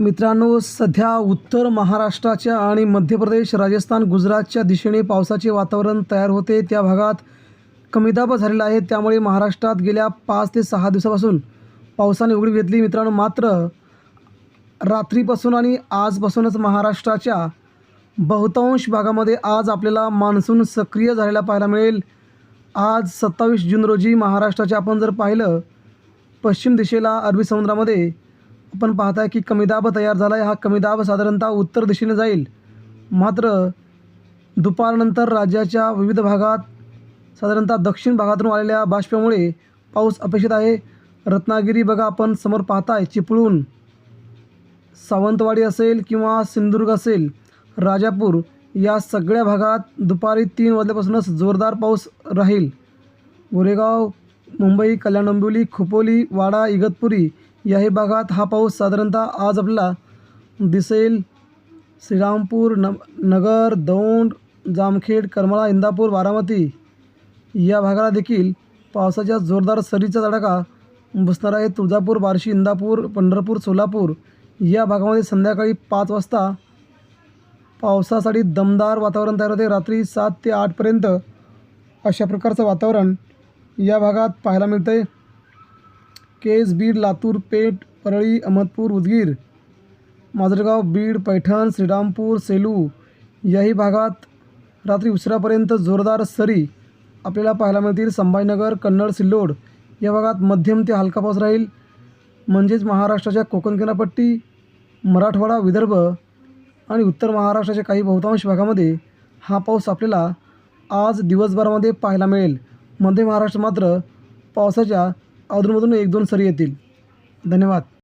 मित्रांनो सध्या उत्तर महाराष्ट्राच्या आणि मध्य प्रदेश राजस्थान गुजरातच्या दिशेने पावसाचे वातावरण तयार होते. त्या भागात कमी दाब झालेला आहे. त्यामुळे महाराष्ट्रात गेल्या पाच ते सहा दिवसापासून पावसाने उघडी घेतली. मित्रांनो मात्र रात्रीपासून आणि आजपासूनच महाराष्ट्राच्या बहुतांश भागामध्ये आज आपल्याला मान्सून सक्रिय झालेला पाहायला मिळेल. आज सत्तावीस जून रोजी महाराष्ट्राचे आपण जर पाहिलं पश्चिम दिशेला अरबी समुद्रामध्ये आपण पाहताय की कमी दाब तयार झाला आहे हा कमी दाब साधारणतः उत्तर दिशेने जाईल. मात्र दुपारनंतर राज्याच्या विविध भागात साधारणतः दक्षिण भागातून आलेल्या बाष्पामुळे पाऊस अपेक्षित आहे. रत्नागिरी बघा आपण समोर पाहताय चिपळूण सावंतवाडी असेल किंवा सिंधुदुर्ग असेल राजापूर या सगळ्या भागात दुपारी तीन वाजल्यापासूनच जोरदार पाऊस राहील. गोरेगाव मुंबई कल्याण डोंबिवली खोपोली वाडा इगतपुरी याही भागात हा पाऊस साधारणतः आज आपल्याला दिसेल. श्रीरामपूर न नगर दौंड जामखेड करमाळा इंदापूर बारामती या भागाला देखील पावसाच्या जोरदार सरीचा तडाखा बसणार आहे. तुळजापूर बार्शी इंदापूर पंढरपूर सोलापूर या भागामध्ये संध्याकाळी पाच वाजता पावसासाठी दमदार वातावरण तयार होते. रात्री सात ते आठपर्यंत अशा प्रकारचं वातावरण या भागात पाहायला मिळतं आहे केस बीड लातूर पेठ परळी अहमदपूर उदगीर माजलगाव बीड पैठण श्रीरामपूर सेलू याही भागात रात्री उशिरापर्यंत जोरदार सरी आपल्याला पाहायला मिळतील. संभाजीनगर कन्नड सिल्लोड या भागात मध्यम ते हलका पाऊस राहील. म्हणजेच महाराष्ट्राच्या कोकण किनारपट्टी मराठवाडा विदर्भ आणि उत्तर महाराष्ट्राच्या काही बहुतांश भागामध्ये हा पाऊस आपल्याला आज दिवसभरामध्ये पाहायला मिळेल. मध्य महाराष्ट्र मात्र पावसाच्या अधूनमधून एक दोन सरी येतील. धन्यवाद.